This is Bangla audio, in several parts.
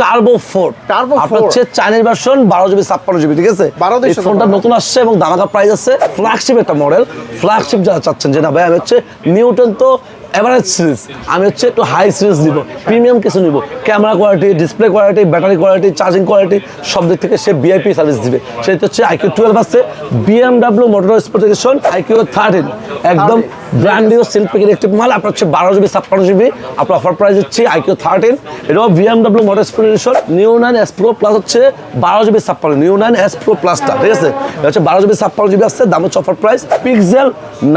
টার্বো ফোর আপনার হচ্ছে চাইনিজ ভার্সন বারো জিবি ছাপ্পান্ন জিবি ঠিক আছে? 12 এই ফোনটা নতুন আসছে এবং দামাকা প্রাইস আছে। ফ্ল্যাগশিপ একটা মডেল ফ্ল্যাগশিপ যারা চাচ্ছেন যে না ভাই আমি হচ্ছে নিউটন তো এভারেজ সিরিজ আমি হচ্ছে একটু হাই সিরিজ নিব প্রিমিয়াম কিছু নিব। Camera quality display quality battery quality charging quality সব দিক থেকে সে বিআইপি সার্ভিস দিবে। সেটা হচ্ছে আইকিউ টুয়েলভ আছে BMW motor specification iQOO thirteen একদম ব্র্যান্ড নিউ প্যাকেট একটি মাল আপনার হচ্ছে বারো জিবি ছাপ্পান্ন জিবি আপনার অফার প্রাইস হচ্ছে আইকিউ থার্টিন এটাও BMW motor specification Neo nine S pro plus হচ্ছে বারো জিবি ছাপ্পান্ন নিউ নাইন এস প্রো প্লাসটা ঠিক আছে? এটা হচ্ছে বারো জিবি ছাপ্পান্ন জিবি আসছে দাম হচ্ছে offer price Pixel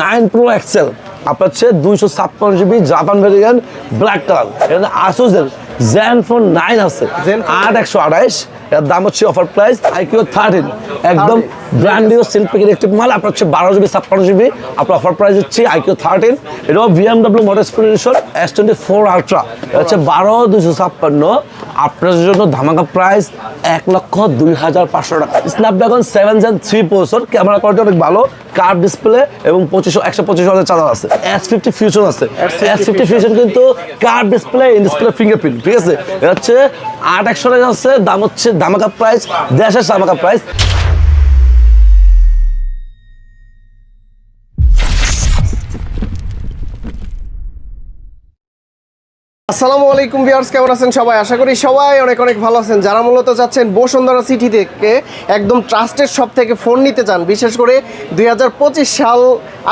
nine pro XL আপনার হচ্ছে দুইশো ছাপ্পান্ন GB Japan variant black colour. এটা আসুসের জেন ফোন নাইন আছে। আট একশো আঠাইশ এর দাম হচ্ছে অফার প্রাইস আইকিউ থার্টিন একদম ব্র্যান্ড নিউ সিল্ক প্যাকেট একটি মাল আপনার হচ্ছে বারো জিবি ছাপ্পান্ন জিবি। আপনার অফার প্রাইস হচ্ছে আইকিউ থার্টিন এটাও বিএমডাব্লিউ মোটর স্পেশন এস টোয়েন্টি ফোর আলট্রা হচ্ছে বারো দুশো ছাপ্পান্ন। আপনার জন্য ধামাকা প্রাইস এক লক্ষ দুই হাজার পাঁচশো টাকা। Snapdragon seven Gen three processor camera quality অনেক ভালো কার ডিসপ্লে এবং পঁচিশশো একশো পঁচিশ হাজার চার্জার আছে। এস ফিফটি ফিউশন আছে। এস ফিফটি ফিউশন কিন্তু curve display in display fingerprint ঠিক আছে? এটা হচ্ছে আট একশো টাকা হচ্ছে দাম হচ্ছে দামাকা প্রাইস দেড়শো দামাকা প্রাইস আসসালামু আলাইকুম ভিউয়ার্স কেমন আছেন সবাই? আশা করি সবাই অনেক অনেক ভালো আছেন। যারা মূলত যাচ্ছেন বসুন্ধরা সিটি থেকে একদম ট্রাস্টের সব থেকে ফোন নিতে চান বিশেষ করে দুই হাজার পঁচিশ সাল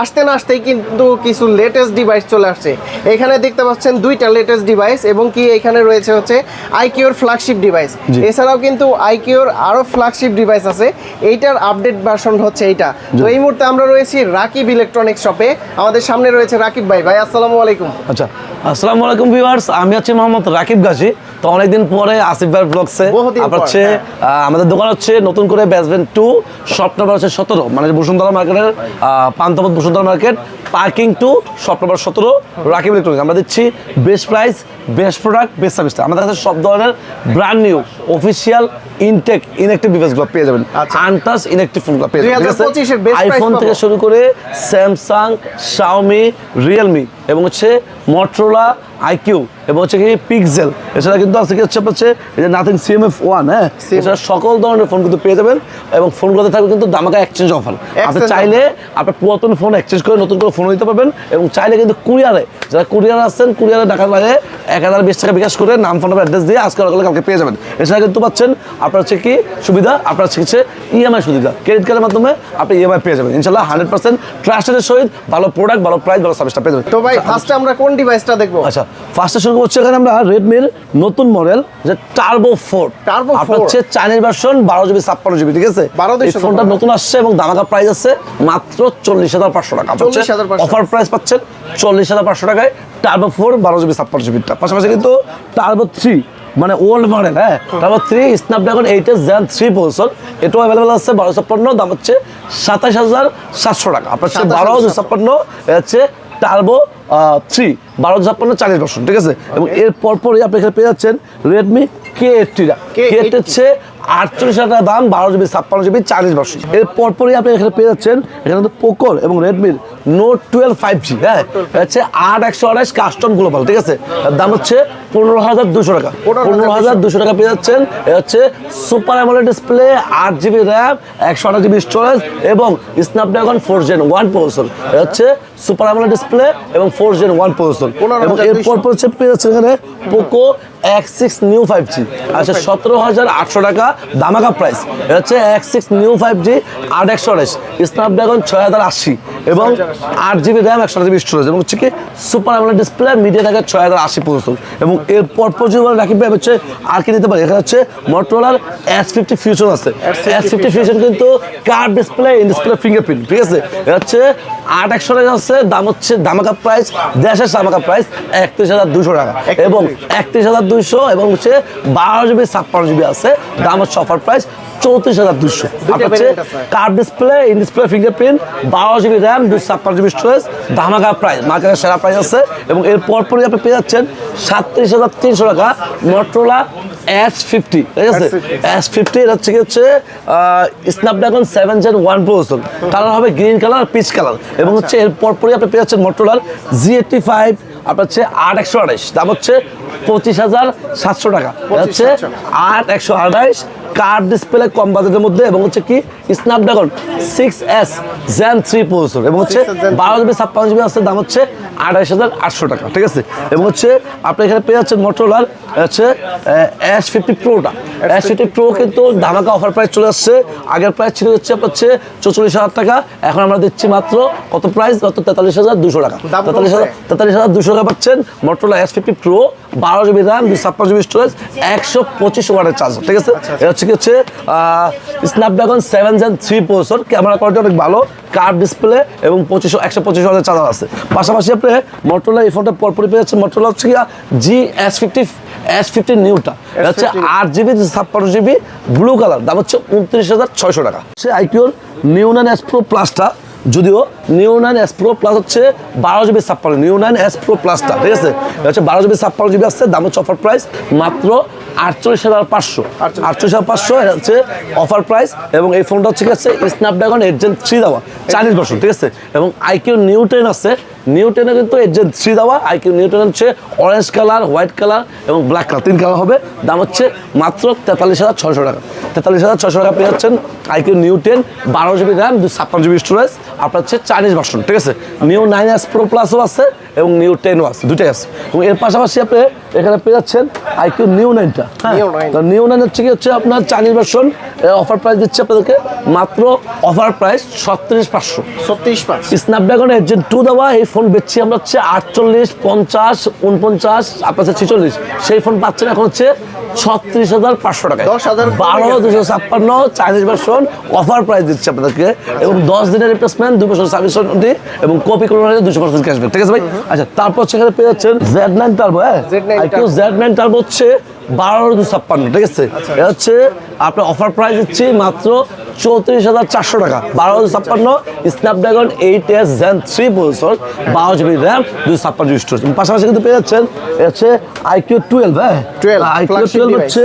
আসতে না আসতেই কিন্তু কিছু লেটেস্ট ডিভাইস চলে আসছে। এখানে দেখতে পাচ্ছেন দুইটা লেটেস্ট ডিভাইস এবং কি এখানে রয়েছে হচ্ছে আইকিউর ফ্ল্যাগশিপ ডিভাইস এছাড়াও কিন্তু আইকিউর আরও ফ্ল্যাগশিপ ডিভাইস আছে। এইটার আপডেট ভার্সন হচ্ছে এইটা। তো এই মুহূর্তে আমরা রয়েছি রাকিব ইলেকট্রনিক্স শপে আমাদের সামনে রয়েছে রাকিব ভাই। ভাই আসসালামু আলাইকুম। আচ্ছা আসসালামু আলাইকুম ভিউয়ার্স আমি হচ্ছে মোহাম্মদ রাকিব গাজী। তো অনেকদিন পরে আসিফ ভাই ব্লগসে হচ্ছে হ্যাঁ। আমাদের দোকান হচ্ছে নতুন করে ব্যাসবেন টু শপ নাম্বার হচ্ছে সতেরো মানে বসুন্ধরা মার্কেটের Panthapath Bashundhara market parking two shop number সতেরো রাকিব ইলেকট্রনিক্স আমরা দিচ্ছি best price best product best সার্ভিসটা আমাদের কাছে সব ধরনের brand new official intact inactive ডিভাইসগুলো পেয়ে যাবেন। আনটাস ফোন ফোনগুলো পেয়ে যাবেন। ঠিক আছে? 2025 এর best price আইফোন থেকে শুরু করে স্যামসাং শাওমি রিয়েলমি এবং হচ্ছে মটরোলা আইকিউ এবং হচ্ছে কি পিক্সেল এছাড়া কিন্তু আছে কি হচ্ছে হচ্ছে এই যে নাথিং সিএমএফ ওয়ান হ্যাঁ? এছাড়া সকল ধরনের ফোন কিন্তু পেয়ে যাবেন এবং ফোনগুলোতে থাকবে কিন্তু দামাকা এক্সচেঞ্জ অফার আপনি চাইলে আপনার পুরাতন ফোন এক্সচেঞ্জ করে নতুন করে ফোন নিতে পারবেন এবং চাইলে কিন্তু কুরিয়ারে যারা কুরিয়ার আসছেন কুরিয়ারে ঢাকার বাইরে এক হাজার বিশ টাকা বিকাশ করে নাম ফোন অ্যাড্রেস দিয়ে আজকে সকালে কালকে পেয়ে যাবেন। এছাড়া কিন্তু পাচ্ছেন আপনার হচ্ছে কি সুবিধা আপনার হচ্ছে ইএমআই সুবিধা। ক্রেডিট কার্ডের মাধ্যমে আপনি ইএমআই পেয়ে যাবেন। ইনশাল্লাহ হান্ড্রেড পার্সেন্ট ট্রাস্টের সহিত ভালো প্রোডাক্ট ভালো প্রাইস ভালো সার্ভিসটা পেয়ে যাবেন। তো ভাই ফার্স্টে আমরা কোন ডিভাইসটা দেখব? আচ্ছা ফার্স্টে শুরু করছি এখানে আমরা রেডমির নতুন মডেল যে টার্বো ফোর Turbo আপনার হচ্ছে চাইনিজ ভার্সন বারো জিবি ছাপ্পান্ন জিবি ঠিক আছে? 12 এই ফোনটা নতুন আসছে এবং দামাকা প্রাইস আছে মাত্র চল্লিশ হাজার পাঁচশো টাকা। অফার প্রাইস পাচ্ছেন চল্লিশ হাজার পাঁচশো টাকায় টার্বো ফোর বারো জিবি ছাপ্পান্ন জিবিটা পাশাপাশি কিন্তু টার্বো থ্রি মানে ওল্ড মডেল হ্যাঁ? Turbo three Snapdragon eight S Gen three processor এটাও অ্যাভেলেবল আছে বারো ছাপ্পান্ন দাম হচ্ছে সাতাশ হাজার সাতশো টাকা। আপনার হচ্ছে 27,700 বারো ছাপ্পান্ন হচ্ছে টার্বো থ্রি বারো ছাপ্পান্ন চালিশ বছর ঠিক আছে? এবং এর পরপরই আপনি এখানে পেয়ে যাচ্ছেন রেডমি কে এইটটিটা কে K80 এইট হচ্ছে আটচল্লিশ হাজার দাম বারো জিবি ছাপ্পান্ন জিবি চালিশ বছর। এর পরপরই আপনি এখানে পেয়ে যাচ্ছেন এখানে কিন্তু পোকোর এবং রেডমির নোট টুয়েলভ ফাইভ জি হ্যাঁ? হচ্ছে আট একশো আঠাশ কাস্টম গ্লোবাল ঠিক আছে? দাম হচ্ছে পনেরো হাজার দুশো টাকা। পনেরো হাজার দুশো। টাকা পেয়ে যাচ্ছেন। হচ্ছে সুপার অ্যামোলেড ডিসপ্লে আট জিবি র্যাম একশো আঠাশ জিবি স্টোরেজ এবং Snapdragon four Gen one processor হচ্ছে সুপার অ্যামোলেড ডিসপ্লে এবং ফোর জেন ওয়ান প্রসেসর এবং এরপর হচ্ছে পেয়ে যাচ্ছেন এখানে Poco X six Neo five G আচ্ছা সতেরো হাজার আটশো টাকা দামাকা প্রাইস হচ্ছে X six Neo five G আট একশো আঠাশ। স্ন্যাপড্রাগন ছয় হাজার আশি। এবং আট জিবি র্যাম একশো জিবি স্টোরেজ এবং হচ্ছে কি সুপার অ্যামোলেড ডিসপ্লে মিডিয়া থাকে ছয় হাজার আশি প্রসেসর এবং এর পরপর যদি বলেন রাকিব ভাই হচ্ছে আর কি নিতে পারি। এখানে হচ্ছে মোটরোলার এস ফিফটি ফিউশন আছে। এস ফিফটি ফিউশন কিন্তু curve display in display fingerprint ঠিক আছে? এটা হচ্ছে আট একশো টাকা আছে দাম হচ্ছে দামাকা প্রাইস দেশের দামাকা প্রাইস একত্রিশ হাজার দুশো টাকা। এবং একত্রিশ হাজার দুইশো এবং হচ্ছে বারো জিবি ছাপ্পান্ন জিবি আছে দাম হচ্ছে অফার প্রাইস চৌত্রিশ হাজার দুশো হচ্ছে variant আছে। Curve display in display fingerprint বারো জিবি র্যাম দুশো ছাপ্পান্ন জিবি স্টোরেজ ধামাকা প্রাইস মার্কেটের সেরা প্রাইস আছে। এবং এর পরপরই আপনি পেয়ে যাচ্ছেন সাতত্রিশ হাজার তিনশো টাকা মটরোলা এস ফিফটি ঠিক আছে? S50 এস ফিফটি এটা হচ্ছে কি হচ্ছে Snapdragon seven Gen one processor colour হবে গ্রিন কালার পিচ কালার এবং হচ্ছে এর পরপরই আপনি পেয়ে যাচ্ছেন মটরোলার জি এইটটি ফাইভ আপনার হচ্ছে আট একশো আঠাইশ দাম হচ্ছে পঁচিশ হাজার সাতশো টাকা। হচ্ছে আট একশো আঠাইশ কার্ড ডিসপ্লে কম বাজেটের মধ্যে এবং হচ্ছে কি Snapdragon six S Gen three processor এবং হচ্ছে বারো জিবি ছাপ্পান্ন জিবি আছে দাম হচ্ছে আঠাইশ হাজার আটশো টাকা ঠিক আছে? এবং হচ্ছে আপনি এখানে পেয়ে যাচ্ছেন মোটরোলার হচ্ছে এস ফিফটি প্রোটা এস ফিফটি প্রো কিন্তু ধামাকা অফার প্রাইস চলে আসছে। আগের প্রাইস ছিল হচ্ছে হচ্ছে চৌচল্লিশ হাজার টাকা এখন আমরা দিচ্ছি মাত্র কত প্রাইস কত তেতাল্লিশ হাজার দুশো টাকা। তেতাল্লিশ হাজার তেতাল্লিশ হাজার দুশো টাকা পাচ্ছেন মোটরোলা এস ফিফটি প্রো বারো জিবি র্যাম দুই ছাপ্পান্ন জিবি স্টোরেজ একশো পঁচিশ ওয়াটের চার্জার ঠিক আছে? এটা হচ্ছে কি হচ্ছে Snapdragon seven Gen three processor camera quality অনেক ভালো কার্ভ ডিসপ্লে এবং পঁচিশশো একশো পঁচিশ হাজার চার্জার আছে। পাশাপাশি আপনি মটোলা এই ফোনটা পরপরই পেয়ে যাচ্ছে মটোলা হচ্ছে কি G S fifty S fifty নিউটা হচ্ছে আট জিবি ছাপ্পান্ন জিবি ব্লু কালার দাম হচ্ছে উনত্রিশ হাজার ছয়শো টাকা। সে আইকিউর নিউনান এস প্রো প্লাসটা যদিও Neo nine S pro plus হচ্ছে বারো জিবি ছাপ্পান্ন নিউ নাইন এস প্রো প্লাসটা ঠিক আছে? হচ্ছে বারো জিবি ছাপ্পান্ন জিবি আসছে দাম হচ্ছে অফার প্রাইস মাত্র আটচল্লিশ হাজার পাঁচশো। আটচল্লিশ হাজার পাঁচশো এটা হচ্ছে অফার প্রাইস এবং এই ফোনটা হচ্ছে কি আছে স্ন্যাপড্রাগন এইট জেন থ্রি দেওয়া চাইনিজ ভার্সন ঠিক আছে? এবং আইকিউ নিউ টেন আছে নিউ টেনে কিন্তু এর যে থ্রি দেওয়া আইকিউ নিউ টেন হচ্ছে অরেঞ্জ কালার হোয়াইট কালার এবং ব্ল্যাক কালার তিন কালার হবে। দাম হচ্ছে মাত্র তেতাল্লিশ হাজার ছশো টাকা। তেতাল্লিশ হাজার ছশো টাকা পেয়ে যাচ্ছেন আইকিউ নিউ টেন বারো জিবি র্যাম দুই ছাপ্পান্ন জিবি স্টোরেজ আপনার হচ্ছে চাইনিজ ভার্সন ঠিক আছে? নিউ নাইন এস প্রো প্লাসও আছে এবং নিউ টেনও আছে দুটাই আছে। এবং এর পাশাপাশি আপনি এখানে পেয়ে যাচ্ছেন আইকিউ নিউ নাইনটা। হ্যাঁ। Neo 9 তো নিউ নাইন হচ্ছে কি হচ্ছে আপনার চাইনিজ ভার্সন অফার প্রাইস দিচ্ছে আপনাদেরকে মাত্র অফার প্রাইস ছত্রিশ পাঁচশো। ছত্রিশ পাঁচ। স্ন্যাপড্রাগন এজেন টু দেওয়া এই ফোন বেচছি আমরা হচ্ছে আটচল্লিশ পঞ্চাশ উনপঞ্চাশ আপনার ছেচল্লিশ। সেই ফোন পাচ্ছেন এখন হচ্ছে ছত্রিশ হাজার পাঁচশো টাকা 10,000 বারো দুশো ছাপ্পান্ন চাইনিজ ভার্সন অফার প্রাইস দিচ্ছে আপনাদেরকে। এবং দশ দিনের রিপ্লেসমেন্ট দুই বছর সার্ভিস ওয়ারেন্টি এবং কপি করে দুশো পার্সেন্ট ক্যাশব্যাক ঠিক আছে ভাই? আচ্ছা তারপর সেখানে পেয়ে যাচ্ছেন জেড নাইন টার্বো হ্যাঁ? জেড নাইন টার্বো হচ্ছে বারো দুশো ছাপ্পান্ন ঠিক আছে? এটা হচ্ছে আপনার অফার প্রাইস দিচ্ছি মাত্র চৌত্রিশ হাজার চারশো টাকা। বারো হাজার ছাপ্পান্ন Snapdragon eight S Gen three processor বারো জিবি র্যাম দুই ছাপ্পান্ন জিবি স্টোরেজ পাশাপাশি কিন্তু পেয়ে যাচ্ছেন হচ্ছে আইকিউ টুয়েলভ হ্যাঁ? 12, আইকিউ টুয়েলভ হচ্ছে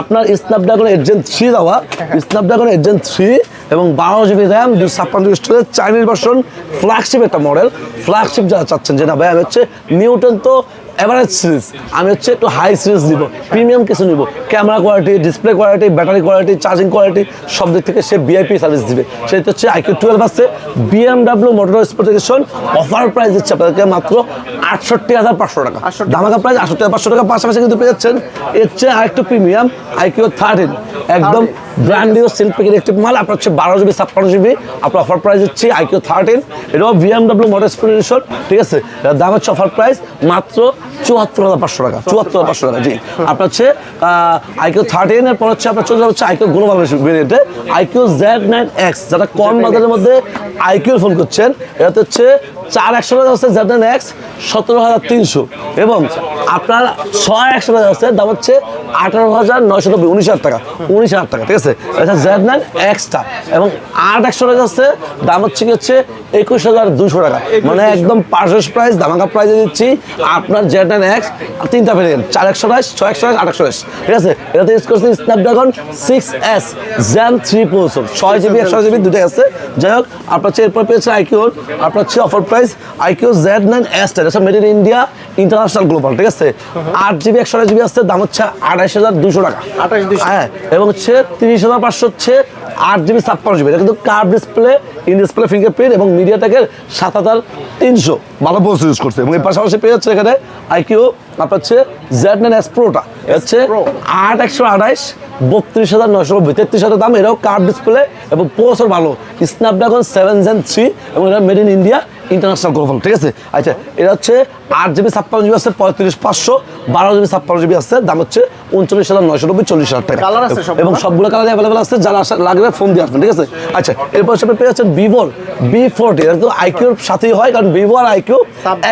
আপনার স্ন্যাপড্রাগন এইট জেন থ্রি দেওয়া। স্ন্যাপড্রাগন এইট জেন থ্রি এবং বারো জিবি র্যাম দুই ছাপ্পান্ন GB storage Chinese version flagship একটা মডেল ফ্ল্যাগশিপ যারা চাচ্ছেন যে না ভাই হচ্ছে নিউটন তো এভারেজ সিরিজ আমি হচ্ছে একটু হাই সিরিজ নিব। প্রিমিয়াম কিছু নিব। Camera quality display quality battery quality charging quality সব দিক থেকে সে বিআইপি সার্ভিস দিবে। সেটা হচ্ছে আইকিউ টুয়েলভ আছে। BMW motor specification offer price দিচ্ছে আপনাদেরকে মাত্র আটষট্টি হাজার পাঁচশো টাকা। 68,500 ধামাকা প্রাইস আটষট্টি হাজার পাঁচশো টাকা পাশাপাশি কিন্তু পেয়ে যাচ্ছেন। এর চেয়ে আরেকটু প্রিমিয়াম আইকিউ থার্টিন একদম ব্র্যান্ড নিউ সিল্ক প্যাকেট একটি মাল। আপনার হচ্ছে বারো জিবি ছাপ্পান্ন জিবি আপনার অফার প্রাইস হচ্ছে আইকিউ থার্টিন এটাও বিএমডাব্লিউ মোটর স্পেসিফিকেশন ঠিক আছে? দাম হচ্ছে অফার প্রাইস মাত্র চুয়াত্তর হাজার পাঁচশো টাকা চুয়াত্তর পাঁচশো টাকা জি। আপনার হচ্ছে আইকিউ থার্টিন এর পর হচ্ছে আপনার চলে যাচ্ছে আইকিউ গ্লোবাল ভেরিয়েন্টে আইকিউ জেড নাইন এক্স যারা কম বাজারের মধ্যে আইকিউ ফোন করছেন হচ্ছে চার একশো টাকা জেড নাইন এক্স সতেরো হাজার তিনশো। এবং আপনার ছয় একশো টাকা হচ্ছে দাম হচ্ছে আঠারো হাজার নয়শো নব্বই উনিশ হাজার টাকা উনিশ হাজার টাকা ঠিক আছে? এটা জেড নাইন এক্সটা এবং আট একশো টাকা হচ্ছে দাম হচ্ছে কি হচ্ছে একুশ হাজার দুশো টাকা। মানে একদম পারচেস প্রাইস ধামাকা প্রাইসে দিচ্ছি। আপনার জেড নাইন এক্স তিনটা ভেরিয়েন্ট চার একশো বাইশ ছয় একশো বাইশ আট একশো বাইশ। ঠিক আছে? এটাতে ইউজ করছি Snapdragon six S Gen three processor ছয় জিবি একশো জিবি দুটাই আছে। যাই হোক আপনার হচ্ছে এরপর পেয়েছে আইকিউর আপনার হচ্ছে offer price iQOO Z nine S ten made in India international global ঠিক আছে? আট জিবি একশো জিবি আছে দাম হচ্ছে আঠাইশ হাজার দুশো টাকা। 28,200 হ্যাঁ এবং হচ্ছে তিরিশ হাজার পাঁচশো হচ্ছে আট জিবি ছাপ্পান্ন জিবি। এটা কিন্তু curve display in display fingerprint এবং মিডিয়া মিডিয়াটেকের সাত হাজার তিনশো ভালো পোস্ট ইউজ করছে। এবং এর পাশাপাশি পেয়ে যাচ্ছে এখানে আইকিউ আপনার হচ্ছে জেড নাইন এস প্রোটা হচ্ছে আট একশো আঠাইশ বত্রিশ হাজার নয়শো নব্বই। তেত্রিশ হাজার দাম এটাও কার্ভ ডিসপ্লে এবং প্রসেসর ভালো। স্ন্যাপড্রাগন সেভেন জেন থ্রি এবং এটা made in India international global ঠিক আছে? আচ্ছা এটা হচ্ছে আট জিবি ছাপ্পান্ন জিবি আছে পঁয়ত্রিশ পাঁচশো বারো জিবি ছাপ্পান্ন জিবি আছে দাম হচ্ছে উনচল্লিশ হাজার নয়শো নব্বই চল্লিশ হাজার টাকা। এবং সবগুলো কালার অ্যাভেলেবল আছে যারা লাগবে ফোন দিয়ে আসবেন ঠিক আছে? আচ্ছা এরপর সাথে পেয়ে যাচ্ছেন ভিভোর বি ফোরটি এটা তো আইকিউর সাথেই হয় কারণ ভিভো আর আইকিউ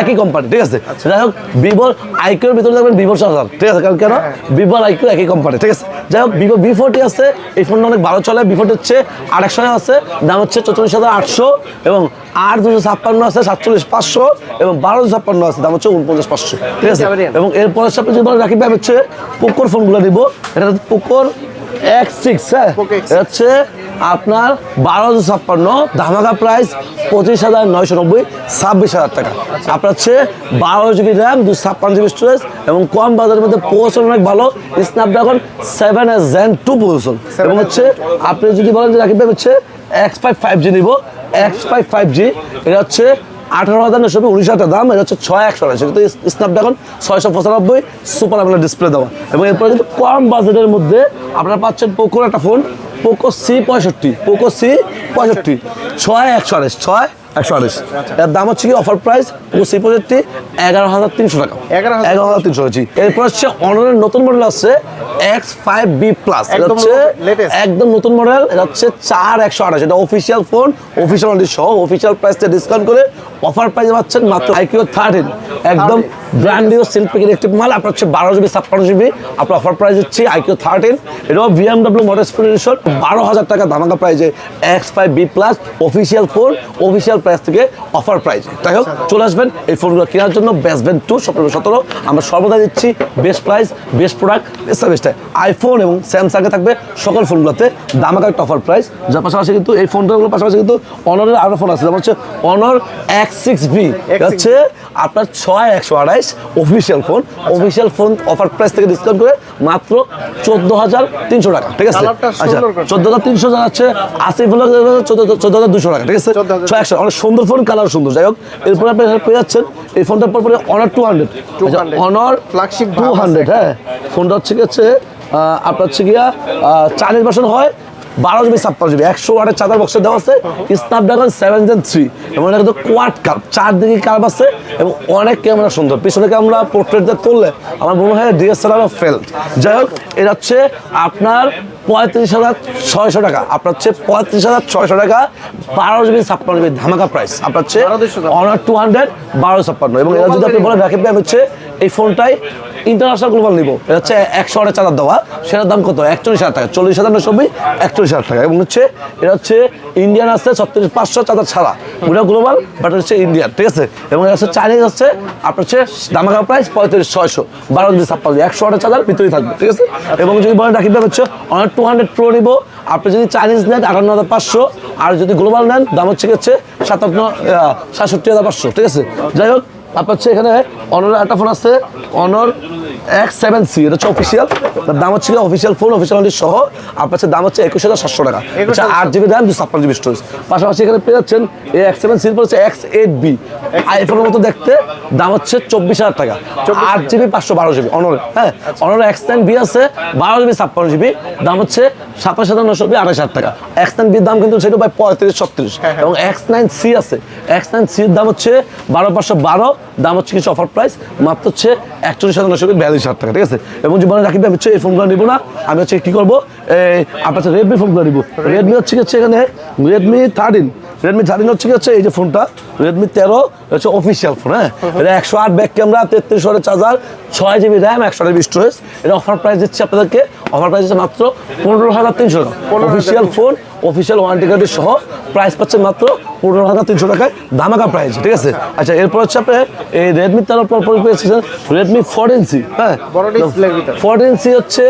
একই কোম্পানি ঠিক আছে? আচ্ছা। যাই হোক ভিভোর আইকিউর ভিতরে দেখবেন ভিভো চার্জার ঠিক আছে? কারণ কেন? হ্যাঁ, ভিভো আর আইকিউ একই কোম্পানি ঠিক আছে? যাই হোক ভিভো বি ফোরটি আছে এই ফোনটা অনেক ভালো চলে বি ফোরটি হচ্ছে আড়াইশো আছে দাম হচ্ছে চৌচল্লিশ হাজার আটশো এবং আট দুশো ছাপ্পান্ন আছে সাতচল্লিশ পাঁচশো এবং বারো দুশো ছাপ্পান্ন আছে দাম হচ্ছে উনপঞ্চাশ পাঁচশো। ঠিক আছে। এবং এরপরে সাথে যদি বলেন রাকিব ভাই হচ্ছে পোকোর ফোনগুলো নিব এটা হচ্ছে পোকোর এক্স সিক্স হ্যাঁ? এটা হচ্ছে আপনার বারোশো ছাপ্পান্ন ধামাকা প্রাইস পঁচিশ হাজার নয়শো নব্বই ছাব্বিশ হাজার টাকা। আপনার হচ্ছে বারো জিবি র্যাম দুশো ছাপ্পান্ন জিবি স্টোরেজ এবং কম বাজারের মধ্যে প্রসেসর অনেক ভালো Snapdragon seven S Gen two processor এবং হচ্ছে আপনি যদি বলেন যে রাকিব ভাই হচ্ছে এক্স ফাইভ ফাইভ জি নিবো। এক্স ফাইভ ফাইভ জি এটা হচ্ছে আঠারো হাজার নশো উনিশ হাজার দাম এটা হচ্ছে ছয় একশো আছে কিন্তু স্ন্যাপড্রাগন ছয়শো পঁচানব্বই সুপার আমলের ডিসপ্লে দেওয়া। এবং এরপরে কিন্তু কম বাজেটের মধ্যে আপনারা পাচ্ছেন পোকোর একটা ফোন পোকো সি পঁয়ষট্টি পোকো সি পঁয়ষট্টি। ছয় একশো আড়াইশ ছয় একশো আড়াইশ। এর দাম হচ্ছে কি অফার প্রাইস পোকো সি পঁয়ষট্টি এগারো হাজার তিনশো টাকা। এগারো এগারো হাজার তিনশো জি এরপর হচ্ছে অনারের নতুন মডেল আছে এক্স ফাইভ বি প্লাস এটা হচ্ছে একদম নতুন মডেল এটা হচ্ছে চার একশো আঠাশ এটা অফিসিয়াল ফোন অফিসিয়াল সহ অফিসিয়াল প্রাইসটা ডিসকাউন্ট করে অফার প্রাইসে পাচ্ছেন মাত্র আইকিউ থার্টিন একদম ব্র্যান্ড নিউ সিল্ক প্যাকেট একটি মাল আপনার হচ্ছে বারো জিবি ছাপ্পান্ন জিবি আপনার অফার প্রাইস হচ্ছে আইকিউ থার্টিন এটাও বিএমডব্লিউ মোটর স্পিরিশন বারো হাজার টাকা দামাকা প্রাইজে X five B plus official phone official price থেকে অফার প্রাইজে তাই হোক চলে আসবেন এই ফোনগুলো কেনার জন্য বেস্ট ব্যান্ড টু সতেরো সতেরো। আমরা সর্বদা দিচ্ছি best price best product best সার্ভিসটাই iPhone এবং স্যামসাংয়ে থাকবে সকল ফোনগুলোতে দামাকা একটা অফার প্রাইস যার পাশাপাশি কিন্তু এই ফোনটাগুলোর পাশাপাশি কিন্তু অনারের আরও ফোন আছে। যেমন হচ্ছে অনর এক্স সিক্স বি হচ্ছে আপনার ছয় একশো আড়াইশ official phone official phone offer price থেকে ডিসকাউন্ট করে মাত্র চোদ্দ হাজার তিনশো টাকা ঠিক আছে? আচ্ছা চোদ্দ হাজার তিনশো যাচ্ছে আশি ফোন চোদ্দ হাজার দুশো টাকা ঠিক আছে? ছয় একশো অনেক সুন্দর ফোন কালার সুন্দর। যাই হোক এরপরে আপনি পেয়ে যাচ্ছেন এই ফোনটার পর পরে Honor two hundred 200 Honor Flagship two hundred হ্যাঁ। ফোনটা হচ্ছে কি হচ্ছে আপনার হচ্ছে গিয়া চাইনিজ ভার্সন হয় বারো জিবি ছাপ্পান্ন জিবি। একশো ওয়াটের চার্জার বক্সে দেওয়া আছে স্ন্যাপড্রাগন সেভেন জেন থ্রি এবং এটা কিন্তু কোয়াড কাপ চারদিকে কার্ভ আছে এবং অনেক ক্যামেরা সুন্দর। পিছনে ক্যামেরা পোর্ট্রেট দিয়ে তুললে আমার মনে হয় ডিএসএলআর ফেল যাই হোক এটা হচ্ছে আপনার পঁয়ত্রিশ হাজার ছয়শো টাকা। আপনার হচ্ছে পঁয়ত্রিশ হাজার ছয়শো টাকা বারো জিবি ছাপ্পান্ন জিবি ধামাকা প্রাইস আপনার হচ্ছে অনার টু হান্ড্রেড বারো ছাপ্পান্ন। এবং এটা যদি আপনি বলেন ভাই হচ্ছে এই ফোনটাই ইন্টারন্যাশনাল গ্লোবাল নিব। এটা হচ্ছে একশো আটের চার্জার দেওয়া। সেটার দাম কত? একচল্লিশ হাজার টাকা। চল্লিশ হাজার নশো একচল্লিশ হাজার টাকা। এবং হচ্ছে, এটা হচ্ছে ইন্ডিয়ান আছে ছত্রিশ, পাঁচশো চার্জার ছাড়া। ওটা গ্লোবাল বাট হচ্ছে ইন্ডিয়ান ঠিক আছে? এবং এটা হচ্ছে চাইনিজ আছে, আপনার হচ্ছে দামাকা প্রাইস পঁয়ত্রিশ, ছয়শো। বারো জিবি ছাপ্পান্ন। একশো আটের চার্জার ভিতরেই থাকবে, ঠিক আছে? এবং যদি বলেন ভাই, হচ্ছে অনার টু হান্ড্রেড প্রো নিব। আপনি যদি চাইনিজ নেন, আটান্ন হাজার পাঁচশো। আর যদি গ্লোবাল নেন, দাম হচ্ছে হচ্ছে সাতান্ন সাতষট্টি হাজার পাঁচশো, ঠিক আছে? যাই হোক আপনার হচ্ছে এখানে অনর একটা ফোন আছে। অনর এক্স সেভেন সি এটা হচ্ছে অফিসিয়াল তার দাম হচ্ছে অফিসিয়াল ফোন অফিসিয়াল সহ। আপনার হচ্ছে দাম হচ্ছে একুশ হাজার সাতশো টাকা। আট জিবি র্যাম দুশো ছাপ্পান্ন জিবি স্টোরেজ পাশাপাশি এখানে পেয়ে যাচ্ছেন এই এক্স সেভেন সির হচ্ছে এক্স এইট বি আইফোনের মতো দেখতে দাম হচ্ছে চব্বিশ হাজার টাকা। আট জিবি পাঁচশো বারো জিবি অনর হ্যাঁ? অনর এক্স নাইন বি আছে বারো জিবি ছাপ্পান্ন জিবি দাম হচ্ছে সাতাশ হাজার নশো আঠাশ হাজার টাকা। এক্স নাইন বির দাম কিন্তু সেটা প্রায় পঁয়ত্রিশ ছত্রিশ। এবং এক্স নাইন সি আছে। এক্স নাইন সির দাম হচ্ছে বারো পাঁচশো বারো। দাম হচ্ছে কিছু অফার প্রাইস মাত্র হচ্ছে একচল্লিশ হাজার নশো বিয়াল্লিশ হাজার টাকা ঠিক আছে? এবং জীবনে রাখি আমি হচ্ছে এই ফোনগুলো নিবো না। আমি হচ্ছে কি করব? এই আপনার হচ্ছে রেডমি ফোনগুলো নিবো। রেডমি হচ্ছে কি হচ্ছে এখানে? রেডমি থার্টিন রেডমি থার্টিন হচ্ছে কি হচ্ছে এই যে ফোনটা রেডমি তেরো হচ্ছে অফিসিয়াল ফোন হ্যাঁ? এটা একশো আট ব্যাক ক্যামেরা তেত্রিশ ওয়াটের চার্জার ছয় জিবি র্যাম একশো জিবি স্টোরেজ এটা অফার প্রাইস দিচ্ছে আপনাদেরকে। অফার প্রাইস হচ্ছে মাত্র পনেরো হাজার তিনশো টাকা। অফিসিয়াল ফোন অফিসিয়াল ওয়ারেন্টি কার্ডের সহ প্রাইস পাচ্ছেন মাত্র পনেরো হাজার তিনশো টাকায় ধামাকা প্রাইস ঠিক আছে? আচ্ছা এরপর হচ্ছে আপনি এই রেডমি তেরো পর পর পেয়েছেন রেডমি ফোরটিন সি হ্যাঁ? বড় ডিসপ্লের সি হচ্ছে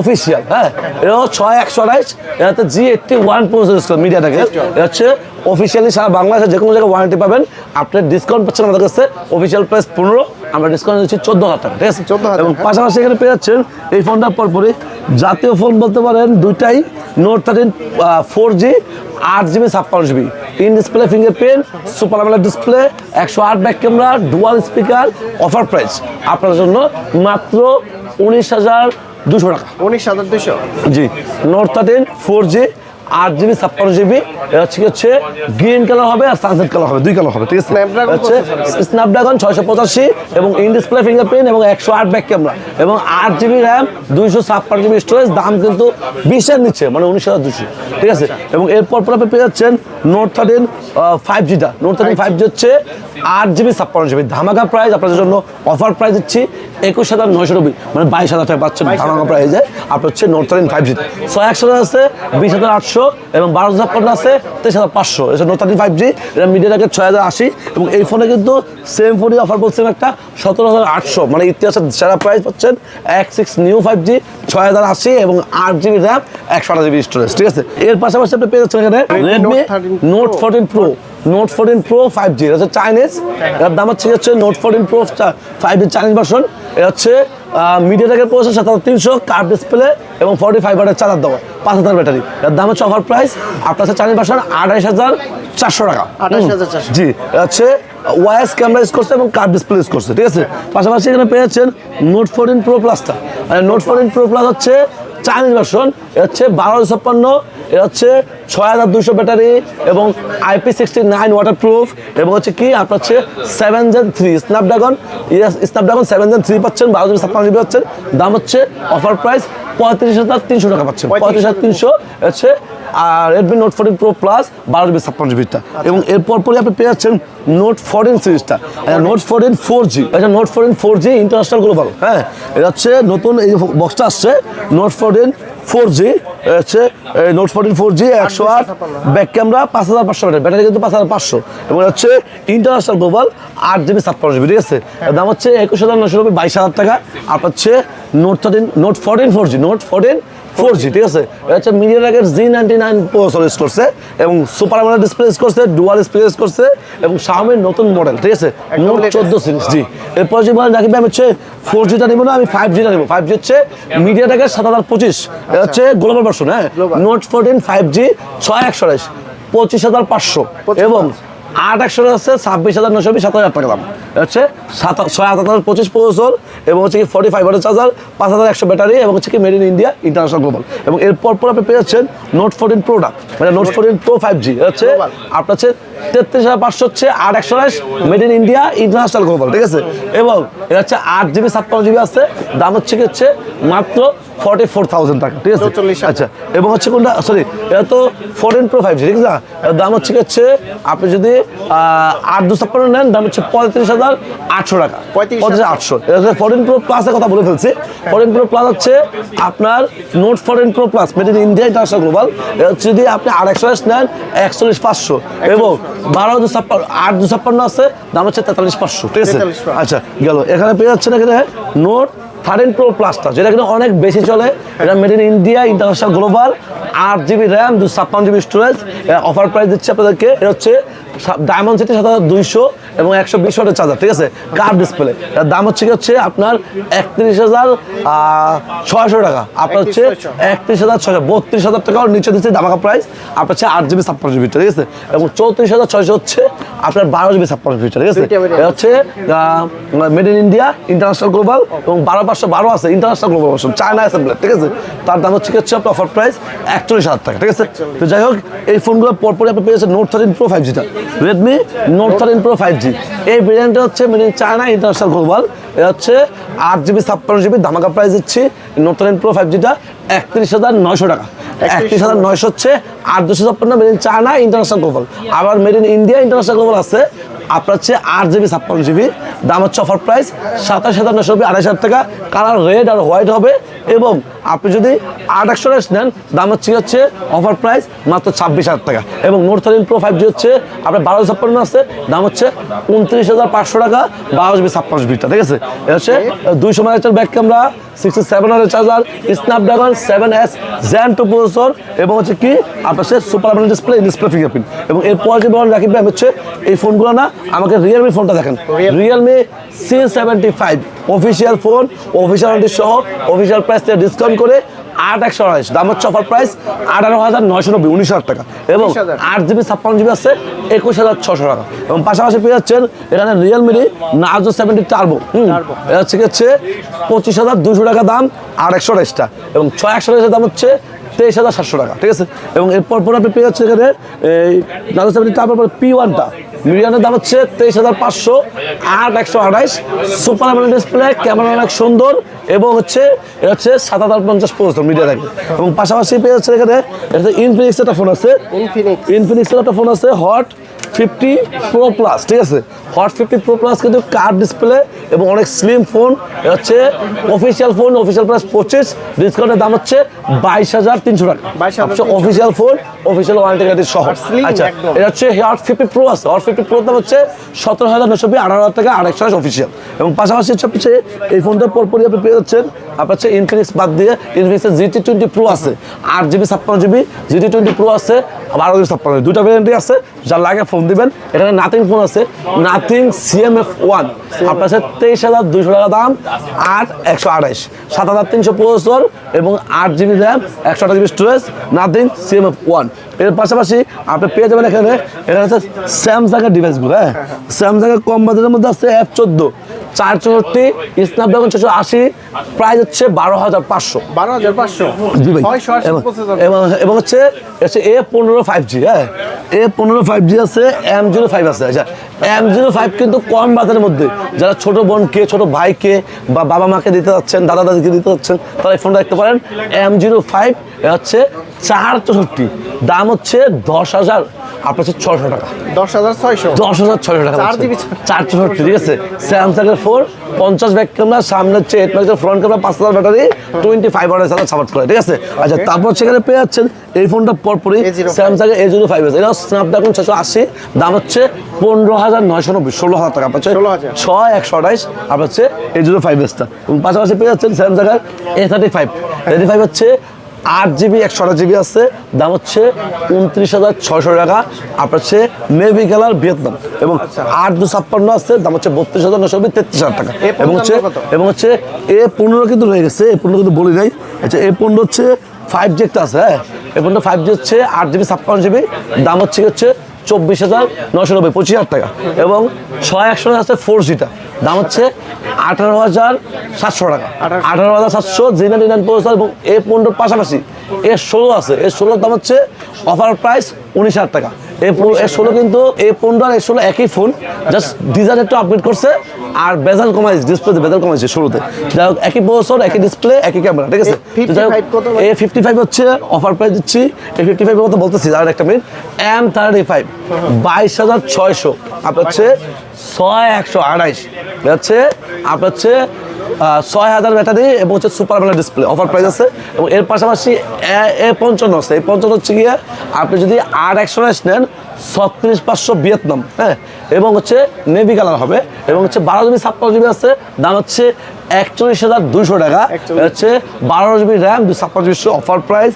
অফিসিয়াল হ্যাঁ? এটা ছয় একশো আড়াইশ এটাতে জি এইটটি ওয়ান প্রসেসর মিডিয়াটাকে এটা হচ্ছে অফিসিয়ালি সারা বাংলাদেশে যে কোনো জায়গায় ওয়ারেন্টি পাবেন। আপনি ডিসকাউন্ট পাচ্ছেন আমাদের কাছে অফিসিয়াল প্রাইস পনেরো আমরা ডিসকাউন্ট দিচ্ছি চোদ্দ হাজার টাকা ঠিক আছে? 14,000 এবং। পাশাপাশি এখানে পেয়ে যাচ্ছেন এই ফোনটার পরপরই জাতীয় ফোন বলতে পারেন দুইটাই নোট থার্টিন ফোর জি আট জিবি ছাপ্পান্ন GB in display fingerprint super আমলের ডিসপ্লে একশো আট back camera dual speaker offer price আপনার জন্য মাত্র উনিশ হাজার দুশো টাকা। উনিশ হাজার দুশো। জি নর্থ থার্টিন ফোর জি আট জিবি ছাপ্পান্ন জিবি এটা হচ্ছে হচ্ছে গ্রিন কালার হবে আর সানসেট কালার হবে দুই কালার হবে ঠিক আছে? হচ্ছে স্ন্যাপড্রাগন ছয়শো পঁচাশি এবং ইন ডিসপ্লে ফিঙ্গারপ্রিন্ট এবং একশো আট ব্যাক ক্যামেরা এবং আট জিবি র্যাম দুইশো ছাপ্পান্ন জিবি স্টোরেজ দাম কিন্তু বিশের নিচ্ছে মানে উনিশ হাজার দুশো ঠিক আছে? এবং এরপর পর আপনি পেয়ে যাচ্ছেন নোট থার্টিন ফাইভ জিটা নোট থার্টিন ফাইভ জি হচ্ছে আট জিবি ছাপ্পান্ন জিবি। ধামাকা প্রাইস আপনাদের জন্য অফার প্রাইস দিচ্ছি একুশ হাজার নয়শো নব্বই মানে বাইশ হাজার টাকা পাচ্ছেন ধামাকা প্রাইসে আপনার হচ্ছে নোট থার্টিন ফাইভ জি ছয় একশো আছে বিশ হাজার আটশো এবং বারো হাজার ফোন আছে তেইশ হাজার পাঁচশো। এটা নোট থার্টি ফাইভ জি এটা মিডিয়াটাকে ছয় হাজার আশি এবং এই ফোনে কিন্তু সেম ফোনই অফার করছেন একটা সতেরো হাজার আটশো। মানে ইতিহাসের সেরা প্রাইস পাচ্ছেন এক সিক্স নিউ ফাইভ জি ছয় হাজার আশি এবং আট জিবি র্যাম একশো আট জিবি স্টোরেজ ঠিক আছে? এর পাশাপাশি আপনি পেয়ে যাচ্ছেন এখানে Redmi note fourteen pro note fourteen pro five G হচ্ছে চাইনিজ এর দাম হচ্ছে হচ্ছে note fourteen pro five G Chinese version এটা হচ্ছে মিডিয়া টেকের পড়েছে সাত হাজার তিনশো কার্ড ডিসপ্লে এবং ফর্টি ফাইভ হাজার চার্জার দেওয়া পাঁচ হাজার ব্যাটারি এর দাম হচ্ছে অফার প্রাইস আপনার হচ্ছে চাইনিজ ভার্সন আঠাইশ হাজার চারশো টাকা। 28,400 জি এটা হচ্ছে ওয়াইএস ক্যামেরা ইউজ করছে এবং কার্ড ডিসপ্লে ইউজ করছে ঠিক আছে? পাশাপাশি এখানে পেয়ে যাচ্ছেন নোট ফোরটিন প্রো প্লাসটা নোট ফোরটিন প্রো প্লাস হচ্ছে চাইনিজ ভার্সন এটা হচ্ছে বারো ছাপ্পান্ন এটা হচ্ছে ছয় হাজার দুশো ব্যাটারি এবং IP sixty nine waterproof এবং হচ্ছে কি আপনার হচ্ছে seven gen three Snapdragon Snapdragon seven gen three পাচ্ছেন বারো জিবি ছাপ্পান্ন জিবি পাচ্ছেন। দাম হচ্ছে অফার প্রাইস পঁয়ত্রিশ হাজার তিনশো টাকা পাচ্ছেন। পঁয়ত্রিশ হাজার তিনশো হচ্ছে আর Redmi note fourteen pro plus বারো জিবি ছাপ্পান্ন জিবিটা এবং এরপর পরে আপনি পেয়ে যাচ্ছেন নোট ফোরটিন সিরিজটা নোট ফোরটিন ফোর জি এটা note fourteen four G international global হ্যাঁ এটা হচ্ছে নতুন এই বক্সটা আসছে নোট ফোরটিন ফোর জি, হচ্ছে নোট ফোরটিন ফোর জি একশো আট ব্যাক ক্যামেরা পাঁচ হাজার পাঁচশো ব্যাটারি। ব্যাটারি কিন্তু পাঁচ হাজার পাঁচশো। এবং হচ্ছে ইন্টারন্যাশনাল গ্লোবাল আট জিবি ছাপ্পান্ন জিবি ঠিক আছে? দাম হচ্ছে একুশ হাজার নশো নব্বই, বাইশ হাজার টাকা। আর হচ্ছে note thirteen note fourteen four G note fourteen four G ঠিক আছে? হচ্ছে মিডিয়া টেকের জি নাইনটি নাইন ইউজ করছে এবং সুপার আমোলেড ডিসপ্লে করছে ডুয়াল ডিসপ্লে করছে এবং শাওমির নতুন মডেল ঠিক আছে? নোট। চোদ্দ সিরিজ জি। এরপর যে বলেন রাখি আমি হচ্ছে ফোর জিটা নিবো না আমি ফাইভ জিটা নিবো। ফাইভ জি হচ্ছে মিডিয়া টেকের সাত হাজার পঁচিশ। এটা হচ্ছে গ্লোবাল ভার্সন হ্যাঁ। নোট ফোরটিন ফাইভ জি ছয় একশো পঁচিশ হাজার পাঁচশো। এবং আট একশো আছে ছাব্বিশ হাজার নশো সাত হাজার টাকা দাম। হচ্ছে সাত ছয় হাজার পঁচিশ প্রসেসর এবং হচ্ছে কি ফর্টি ফাইভ হাজার চার্জার পাঁচ হাজার একশো ব্যাটারি এবং হচ্ছে কি made in India international global এবং এরপর পর আপনি পেয়ে যাচ্ছেন নোট ফোরটিন প্রোটা মানে note fourteen pro five G হচ্ছে আপনার হচ্ছে তেত্রিশ হাজার পাঁচশো হচ্ছে আট একশো made in India international global ঠিক আছে? এবং এটা হচ্ছে আট জিবি ছাপ্পান্ন জিবি আছে। দাম হচ্ছে কি হচ্ছে মাত্র ফর্টি ফোর থাউজেন্ড টাকা ঠিক আছে? আচ্ছা এবং হচ্ছে কোনটা? সরি এটা তো ফোরটিন প্রো ফাইভ জি ঠিক আছে? না এর দাম হচ্ছে হচ্ছে আপনি যদি আট দু ছাপ্পান্ন নেন দাম হচ্ছে পঁয়ত্রিশ হাজার আটশো টাকা। 35,000 পঁয়ত্রিশ আটশো। ফোরটিন প্রো প্লাসের কথা বলে ফেলছি। ফোরটিন প্রো প্লাস হচ্ছে আপনার note fourteen pro plus made in India international global হচ্ছে যদি আপনি আর একশো নেন একচল্লিশ পাঁচশো। এবং বারো দু ছাপ্পান্ন আট দু ছাপ্পান্ন আছে দাম হচ্ছে তেতাল্লিশ পাঁচশো ঠিক আছে? আচ্ছা গেল। এখানে পেয়ে যাচ্ছেন এখানে নোট থার্টিন প্রো প্লাসটা যেটা কিন্তু অনেক বেশি চলে। এটা made in India international global আট জিবি র্যাম দু ছাপ্পান্ন জিবি স্টোরেজ অফার প্রাইস দিচ্ছে আপনাদেরকে। এটা হচ্ছে ডায়মন্ড সিটি সাত হাজার দুইশো এবং একশো বিশ ওয়াটের চার্জার ঠিক আছে? কার ডিসপ্লে এর দাম হচ্ছে কি হচ্ছে আপনার একত্রিশ হাজার ছয়শো টাকা। আপনার হচ্ছে একত্রিশ হাজার ছয়শো বত্রিশ হাজার টাকার নিচে দিচ্ছে দামাকা প্রাইস আপনার হচ্ছে আট জিবি ছাপ্পান্ন জিবি ঠিক আছে? এবং চৌত্রিশ হাজার ছয়শো হচ্ছে আপনার বারো জিবি ছাপ্পান্ন জিবি ঠিক আছে। এটা হচ্ছে made in India international global এবং বারো পাঁচশো বারো আছে international global version China assembly ঠিক আছে? তার দাম হচ্ছে কি হচ্ছে আপনার অফার প্রাইস একচল্লিশ হাজার টাকা ঠিক আছে? তো যাই হোক এই ফোনগুলো পরপরই আপনি পেয়েছেন note thirteen pro five জিটা Redmi note thirteen pro five G এই ভেরিয়েন্টটা হচ্ছে made in China international global এটা হচ্ছে আট জিবি ছাপ্পান্ন জিবি ধামাকা প্রাইস দিচ্ছি। নোট থার্টিন প্রো ফাইভ জিটা একত্রিশ হাজার নয়শো টাকা। একত্রিশ হাজার নয়শো হচ্ছে আট দুশো ছাপ্পান্ন made in China international global আবার made in India international global আছে। আপনার হচ্ছে আট জিবি, ছাপ্পান্ন জিবি, দাম হচ্ছে অফার প্রাইস সাতাশ হাজার নশো আড়াইশ হাজার টাকা কালার রেড আর হোয়াইট হবে এবং আপনি যদি আট একশো নেন, দাম হচ্ছে হচ্ছে অফার প্রাইস মাত্র ছাব্বিশ হাজার টাকা। এবং note thirteen pro five G হচ্ছে আপনার বারো ছাপ্পান্ন আছে, দাম হচ্ছে উনত্রিশ হাজার পাঁচশো টাকা, বারো জিবি, ছাপ্পান্ন জিবিটা, ঠিক আছে? এটা হচ্ছে দুইশো megapixel back camera sixty seven hundred charger Snapdragon seven S two processor এবং হচ্ছে কি আপনার হচ্ছে super AMOLED display display fingerprint এবং বলেন রাকিব ভাই হচ্ছে এই ফোনগুলো না আমাকে রিয়েলমি ফোনটা দেখেন। Realme C seventy five official phone official সহ অফিসিয়াল প্রাইস থেকে ডিসকাউন্ট করে আট একশো আড়াইশ। দাম হচ্ছে অফার প্রাইস আঠারো হাজার নয়শো নব্বই উনিশ হাজার টাকা। এবং আট জিবি ছাপ্পান্ন জিবি আছে একুশ হাজার ছশো টাকা। এবং পাশাপাশি পেয়ে যাচ্ছেন এখানে রিয়েলমির নাজো সেভেন্টি টার্বো এটা হচ্ছে কি হচ্ছে পঁচিশ হাজার দুশো টাকা দাম আর একশো আড়াইশটা এবং ছয় একশো আড়াইশের দাম হচ্ছে তেইশ হাজার সাতশো টাকা ঠিক আছে? এবং এরপর পর আপনি পেয়ে যাচ্ছেন এখানে এই নাজো সেভেন্টি টার্বো পি ওয়ানটা মিডিয়ানের দাম হচ্ছে তেইশ হাজার পাঁচশো আট একশো আঠাইশ সুপার এমন ডিসপ্লে ক্যামেরা অনেক সুন্দর এবং হচ্ছে এটা হচ্ছে সাত হাজার পঞ্চাশ পর্যন্ত মিডিয়া থাকে এবং পাশাপাশি পেয়ে যাচ্ছে এখানে এটা ইনফিনিক্স একটা ফোন আছে। ইনফিনিক্স ইনফিনিক্সের একটা ফোন আছে হট ফিফটি প্রো প্লাস ঠিক আছে? হট ফিফটি প্রো প্লাস কিন্তু কার্ড ডিসপ্লে এবং অনেক স্লিম ফোন হচ্ছে অফিসিয়াল ফোন অফিসিয়াল প্রাইস পঁচিশ ডিসকাউন্টের দাম হচ্ছে বাইশ হাজার তিনশো টাকা। 22,300 official phone official warranty guarantee সহ। আচ্ছা এটা হচ্ছে হট ফিফটি প্রো আছে হট ফিফটি প্রো দাম হচ্ছে সতেরো হাজার নশো আঠারো হাজার টাকা আড়াইশো অফিসিয়াল এবং পাশাপাশি হচ্ছে এই ফোনটা পরপরই আপনি পেয়ে যাচ্ছেন আপনার হচ্ছে ইনফিনিক্স বাদ দিয়ে ইনফিনিক্সের জিটি টোয়েন্টি প্রো আছে। আট জিবি ছাপ্পান্ন জিবি জিটি টোয়েন্টি প্রো আছে, বারো জিবি ছাপ্পান্ন দুটা ভ্যারিয়েন্টই আছে, যার লাগে ফোন দিবেন। এখানে নাথিং ফোন আছে নাথিং সিএমএফ ওয়ান আপনার হচ্ছে তেইশ হাজার দুইশো টাকা দাম, আট একশো আঠাইশ সাত হাজার তিনশো পঁচাত্তর এবং আট জিবি র্যাম একশো আঠাশ GB storage nothing CMF one এর পাশাপাশি আপনি পেয়ে যাবেন এখানে এখানে হচ্ছে স্যামসাংয়ের ডিভাইসগুলো হ্যাঁ? স্যামসাংয়ের কম বাজারের মধ্যে আছে এফ চোদ্দ চার চৌষট্টি স্ন্যাপড্রাগন ছশো আশি প্রাইস হচ্ছে বারো হাজার পাঁচশো। বারো হাজার পাঁচশো? জি ভাই। এবং- হচ্ছে এ পনেরো ফাইভ জি হ্যাঁ? এ পনেরো ফাইভ জি আছে এম জিরো ফাইভ আছে। আচ্ছা এম জিরো ফাইভ কিন্তু কম বাজারের মধ্যে। যারা ছোট বোনকে ছোট ভাইকে বা বাবা মাকে দিতে যাচ্ছেন দাদা দাদিকে দিতে যাচ্ছেন তারা এই ফোনটা দেখতে পারেন। এম জিরো ফাইভ হচ্ছে চার চৌষট্টি দাম হচ্ছে দশ হাজার আপনার হচ্ছে ছশো টাকা। দশ হাজার ছয়শো। দশ হাজার ছয়শো টাকা চার চৌষট্টি ঠিক আছে? স্যামসাং এর ফোর পঞ্চাশ ব্যাক ক্যামেরা সামনে হচ্ছে এইট মেগাপিক্সেল ফ্রন্ট ক্যামেরা পাঁচ হাজার ব্যাটারি টোয়েন্টি ফাইভ হান্ড্রেড সালার সাপোর্ট করে ঠিক আছে? আচ্ছা তারপর সেখানে পেয়ে যাচ্ছেন এই ফোনটা পরপরই A05 স্যামসাং এর এ জিরো ফাইভ এস এটা স্ন্যাপড্রাগন ছশো আশি দাম হচ্ছে পনেরো হাজার নয়শো নব্বই ষোলো হাজার টাকা। পাচ্ছে ছয় একশো আঠাইশ আপনার হচ্ছে এ জিরো ফাইভ এসটা এবং পাশাপাশি পেয়ে যাচ্ছেন স্যামসাং এর A thirty five thirty five হচ্ছে আট জিবি একশো আঠাশ জিবি আছে। দাম হচ্ছে উনত্রিশ হাজার ছয়শো টাকা। আপনার হচ্ছে নেভি কালার ভিয়েতনাম এবং আট দু ছাপ্পান্ন আছে দাম হচ্ছে বত্রিশ হাজার নশো তেত্রিশ হাজার টাকা। এবং হচ্ছে এবং হচ্ছে এ পনেরো কিন্তু রয়ে গেছে এ পনেরো কিন্তু বলি নাই। আচ্ছা এ পনেরো হচ্ছে ফাইভ জি একটা আছে হ্যাঁ? এ পনেরো ফাইভ জি হচ্ছে আট জিবি ছাপ্পান্ন জিবি। দাম হচ্ছে হচ্ছে চব্বিশ হাজার নশো নব্বই পঁচিশ হাজার টাকা। এবং ছয় একশো আছে ফোর জিটা দাম হচ্ছে আঠারো হাজার সাতশো টাকা। আঠারো হাজার সাতশো জি নাইনটি নাইন প্রসেসর এবং এ পনেরোর পাশাপাশি এর ষোলো আছে। এর ষোলোর দাম হচ্ছে অফার প্রাইস উনিশ হাজার টাকা। এ ষোলো কিন্তু এ পনেরো আর এ ষোলো একই ফোন, জাস্ট ডিজাইন একটু আপডেট করছে। আর বেজাল কমাইছে ডিসপ্লেতে বেজাল কমাইছে শুরুতে। যাই হোক একই প্রসেসর একই ডিসপ্লে একই ক্যামেরা ঠিক আছে? এ 55 কত এ ফিফটি ফাইভ হচ্ছে অফার প্রাইস দিচ্ছি। এ ফিফটি ফাইভের মতো বলতেছি আর একটা মিনিট এম থার্টি ফাইভ বাইশ হাজার ছয়শো। আপনার হচ্ছে ছয় একশো আড়াইশ। হচ্ছে আপনার হচ্ছে ছয় হাজার ব্যাটারি এবং হচ্ছে super battery display offer price আছে। এবং এর পাশাপাশি এ পঞ্চান্ন আছে। এই পঞ্চান্ন হচ্ছে গিয়ে আপনি যদি আর একশো নেন ছত্রিশ, পাঁচশো ভিয়েতনাম হ্যাঁ? এবং হচ্ছে নেভি কালার হবে, এবং হচ্ছে বারো জিবি, ছাপ্পান্ন জিবি আছে, দাম হচ্ছে একচল্লিশ হাজার দুইশো টাকা। হচ্ছে বারো জিবি র্যাম দুই ছাপ্পান্ন জিবি অফার প্রাইস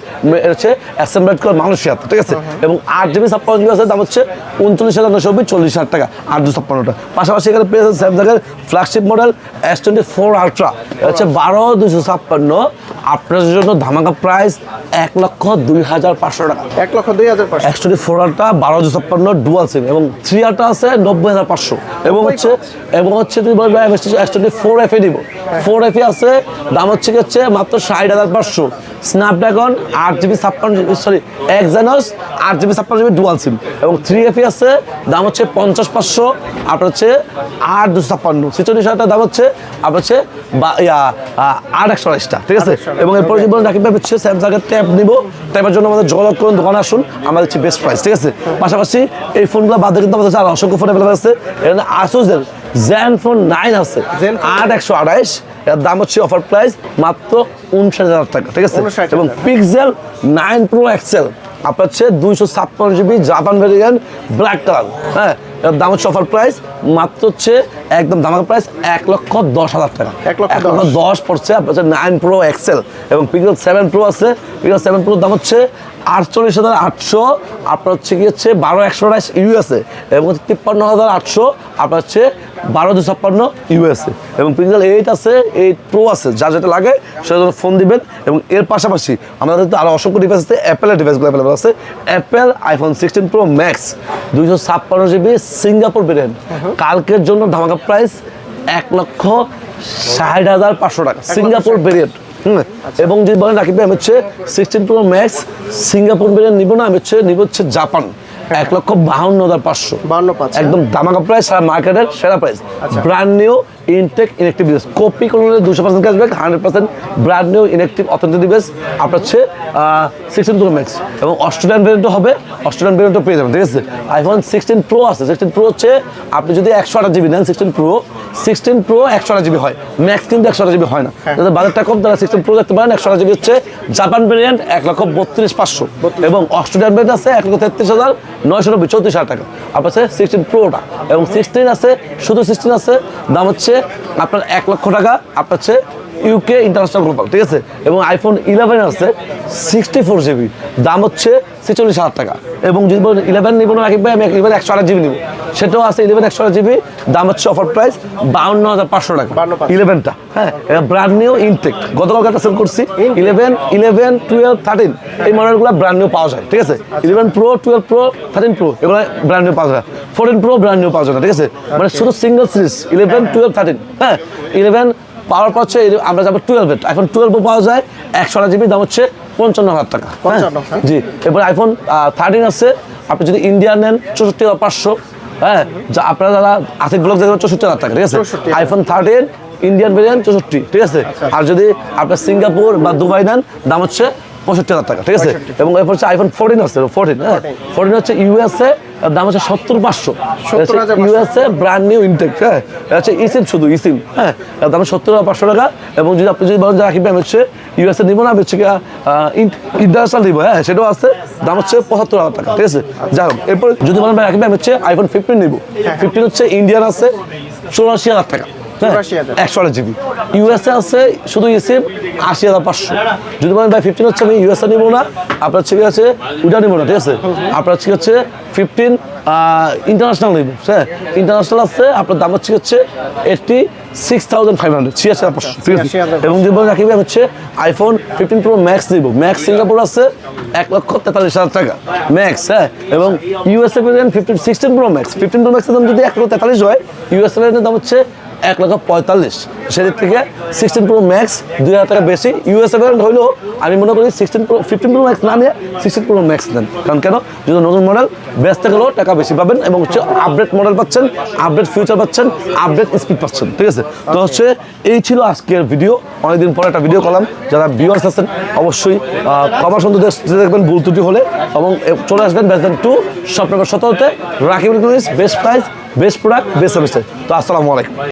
হচ্ছে অ্যাসেম্বলেড করে মালয়েশিয়াতে ঠিক আছে? এবং আট জিবি ছাপ্পান্ন জিবি আছে দাম হচ্ছে উনচল্লিশ হাজার নশো চল্লিশ হাজার টাকা আট দুই ছাপ্পান্নটা পাশাপাশি এখানে পেয়েছেন স্যামসাংয়ের flagship model S twenty four ultra হচ্ছে বারো দুশো ছাপ্পান্ন আপনার জন্য ধামাকা প্রাইস এক লক্ষ দুই হাজার পাঁচশো টাকা। এক লক্ষ দুই হাজার পাঁচশো। একশো ফোর আলটা বারো হাজার ছাপ্পান্ন ডুয়াল সিম এবং থ্রি আলটা আছে নব্বই হাজার পাঁচশো। এবং হচ্ছে এবং হচ্ছে তুমি বলবে একশো ফোর এফ দিব ফোর এফ এ আছে দাম হচ্ছে কি হচ্ছে মাত্র ষাট হাজার পাঁচশো। স্ন্যাপড্রাগন আট জিবি ছাপ্পান্ন সরি এক্সানোস আট জিবি ছাপ্পান্ন জিবি ডুয়াল সিম এবং থ্রি এফ আছে দাম হচ্ছে পঞ্চাশ পাঁচশো আপনার হচ্ছে আট দুশো ছাপ্পান্ন। ছেচল্লিশ হাজার টাকা দাম হচ্ছে আপনার হচ্ছে বা আট একশো আড়াইশটা ঠিক আছে? এবং এরপর যে বলেন রাকিব ভাই হচ্ছে স্যামসাংয়ের ট্যাব নিব। ট্যাবের জন্য আমাদের যোগাযোগ করুন দোকানে আসুন আমাদের হচ্ছে বেস্ট প্রাইস ঠিক আছে? পাশাপাশি এই ফোনগুলো বাদে কিন্তু আমাদের অসংখ্য ফোন অ্যাভেলেবল আছে। এখানে আসুসের জ্যান ফোন নাইন আছে আট একশো আড়াইশ। এর দাম হচ্ছে অফার প্রাইস মাত্র উনষাট হাজার টাকা ঠিক আছে? এবং পিক্সেল নাইন প্রো এক্সেল আপনার হচ্ছে দুইশো ছাপ্পান্ন GB Japan variant black colour হ্যাঁ এর দাম হচ্ছে অফার প্রাইস মাত্র হচ্ছে একদম দামাকা প্রাইস এক লক্ষ দশ হাজার টাকা। এক লক্ষ এক লক্ষ দশ। পড়ছে আপনার হচ্ছে নাইন প্রো এক্সেল এবং পিক্সেল সেভেন প্রো আছে। পিক্সেল সেভেন প্রোর দাম হচ্ছে আটচল্লিশ হাজার আটশো আপনার হচ্ছে কি হচ্ছে বারো একশো আঠাশ ইউএসএ এবং হচ্ছে তিপ্পান্ন হাজার আটশো আপনার হচ্ছে বারো দু ছাপ্পান্ন ইউএসএ এবং পিক্সেল এইট আছে এইট প্রো আছে যা যেটা লাগে সেটা জন্য ফোন দিবেন এবং এর পাশাপাশি আমাদের তো আরও অসংখ্য ডিভাইস আছে অ্যাপেলের ডিভাইসগুলো অ্যাভেলেবল আছে Apple iPhone sixteen pro max দুইশো ছাপ্পান্ন জিবি সিঙ্গাপুর ভেরিয়েন্ট কালকের জন্য ধামাকা প্রাইস এক লক্ষ ষাট হাজার পাঁচশো টাকা সিঙ্গাপুর ভেরিয়েন্ট হুম। এবং যদি বলেন ভাই আমি হচ্ছে sixteen pro max Singapore variant নিব না আমি হচ্ছে নিব হচ্ছে জাপান এক লক্ষ বাহান্ন হাজার পাঁচশো। বাহান্ন পাঁচ একদম দামাকা প্রাইস সারা মার্কেটের সেরা price brand new intact inactive device copy করলে দুশো percent cashback hundred percent brand new inactive authentic base আপনার হচ্ছে সিক্সটিন প্রো ম্যাক্স এবং অস্ট্রেলিয়ান ভেরিয়েন্টও হবে অস্ট্রেলিয়ান ভেরিয়েন্টও পেয়ে যাবেন ঠিক আছে? আইফোন সিক্সটিন প্রো আছে সিক্সটিন প্রো হচ্ছে আপনি যদি একশো আঠাশ জিবি নেন সিক্সটিন প্রো সিক্সটিন প্রো একশো আঠাশ জিবি হয়। ম্যাক্স কিন্তু একশো আঠাশ জিবি হয় না। যাদের বাজারটা কম তারা সিক্সটিন প্রো দেখতে পারেন একশো আঠাশ জিবি হচ্ছে জাপান ভেরিয়েন্ট এক লক্ষ বত্রিশ পাঁচশো। এবং অস্ট্রেলিয়ান ভেরিয়েন্ট আছে এক লক্ষ তেত্রিশ হাজার নয়শো নব্বই চৌত্রিশ হাজার টাকা। আপনার আছে সিক্সটিন প্রোটা এবং সিক্সটিন আছে শুধু সিক্সটিন আছে দাম হচ্ছে আপনার এক লক্ষ টাকা আপনার হচ্ছে ইউকে ইন্টারন্যাশনাল গ্লোবাল ঠিক আছে? এবং আইফোন ইলেভেন আছে সিক্সটি ফোর জিবি দাম হচ্ছে ছেচল্লিশ হাজার টাকা। এবং যদি ইলেভেন নিব না রাখি ভাই আমি ইলেভেন একশো আট জিবি নিব। সেটাও আছে ইলেভেন একশো আট জিবি দাম হচ্ছে অফার প্রাইস বাউন্ন হাজার পাঁচশো টাকা। ইলেভেনটা হ্যাঁ? ব্র্যান্ড নিউ ইনটেক গতকালকে একটা সেল করছি। ইলেভেন ইলেভেন টুয়েলভ থার্টিন এই মডেলগুলো ব্র্যান্ড নিউ পাওয়া যায় ঠিক আছে? Eleven pro twelve pro thirteen pro এগুলো ব্র্যান্ড নিউ পাওয়া যায়। ফোরটিন প্রো ব্র্যান্ড নিউ পাওয়া যায় ঠিক আছে? মানে শুধু single series eleven twelve thirteen হ্যাঁ? ইলেভেন পাওয়ার পাচ্ছে আমরা যাব টুয়েলভ এখন টুয়েলভ পাওয়া যায় একশো আট জিবি দাম হচ্ছে পঞ্চান্ন হাজার টাকা। হ্যাঁ? 55, হ্যাঁ। জি এবার আইফোন থার্টিন আছে। আপনি যদি ইন্ডিয়ান নেন চৌষট্টি হাজার পাঁচশো হ্যাঁ? যা আপনারা যারা আর্থিক ব্লক দেখবেন চৌষট্টি হাজার টাকা ঠিক আছে? আইফোন থার্টিন ইন্ডিয়ান ভেরিয়েন্ট চৌষট্টি ঠিক আছে? আর যদি আপনার সিঙ্গাপুর বা দুবাই নেন দাম হচ্ছে পঁয়ষট্টি হাজার টাকা ঠিক আছে? এবং এরপর হচ্ছে আইফোন ফোরটিন আছে ফোরটিন হ্যাঁ? ফোরটিন হচ্ছে ইউএসএ দাম হচ্ছে সত্তর পাঁচশো। ইউএসএ ব্র্যান্ড নিউ ইনটেক হ্যাঁ? হচ্ছে ইসিম শুধু ইসিম হ্যাঁ? দাম সত্তর হাজার পাঁচশো টাকা এবং যদি আপনি যদি বলেন যে রাখি আমি হচ্ছে ইউএসএ নিবো না হচ্ছে ইন্টারন্যাশনাল নিবো হ্যাঁ? সেটাও আছে দাম হচ্ছে পঁচাত্তর হাজার টাকা ঠিক আছে? যাই হোক এরপর যদি বলেন রাখি আমি হচ্ছে আইফোন ফিফটিন নিবো। ফিফটিন হচ্ছে ইন্ডিয়ান আছে চৌরাশি হাজার টাকা। হ্যাঁ, 84,000 একশো আট জিবি। ইউএসএ আছে শুধু ইসিম আশি হাজার পাঁচশো। যদি বলেন ভাই ফিফটিন হচ্ছে আমি ইউএসএ নিবো না। আপনার ঠিক আছে ওটা নিবো না ঠিক আছে? আপনার ঠিক আছে ফিফটিন ইন্টারন্যাশনাল নিব হ্যাঁ? ইন্টারন্যাশনাল আছে আপনার দাম হচ্ছে হচ্ছে eighty six thousand five hundred ছিয়াশি হাজার পাঁচশো ঠিক আছে? এবং যদি বলেন রাখিবে হচ্ছে আইফোন ফিফটিন প্রো ম্যাক্স নিব। ম্যাক্স সিঙ্গাপুর আছে এক লক্ষ তেতাল্লিশ হাজার টাকা। ম্যাক্স হ্যাঁ? এবং USA variant fifteen sixteen pro max fifteen pro ম্যাক্সের দাম যদি এক লক্ষ তেতাল্লিশ হয় ইউএসএ দাম হচ্ছে এক লক্ষ পঁয়তাল্লিশ। সেদিক থেকে সিক্সটিন প্রো ম্যাক্স দুই হাজার টাকা বেশি ইউএসএ ভেরিয়েন্ট হইলেও আমি মনে করি sixteen pro fifteen pro max না নিয়ে সিক্সটিন প্রো ম্যাক্স নেন। কারণ কেন? যদি নতুন মডেল ব্যস্ত গেলেও টাকা বেশি পাবেন এবং হচ্ছে আপডেট মডেল পাচ্ছেন আপডেট ফিউচার পাচ্ছেন আপডেট স্পিড পাচ্ছেন, ঠিক আছে? তো হচ্ছে এই ছিল আজকের ভিডিও অনেকদিন পরে একটা ভিডিও করলাম। যারা ভিউয়ার্স আছেন, অবশ্যই কমার সুন্দর দেখবেন ভুল ত্রুটি হলে এবং চলে আসবেন বেসবেন two shop number সতেরোতে। Rakib best price best product best সার্ভিসে তো আসসালামু আলাইকুম।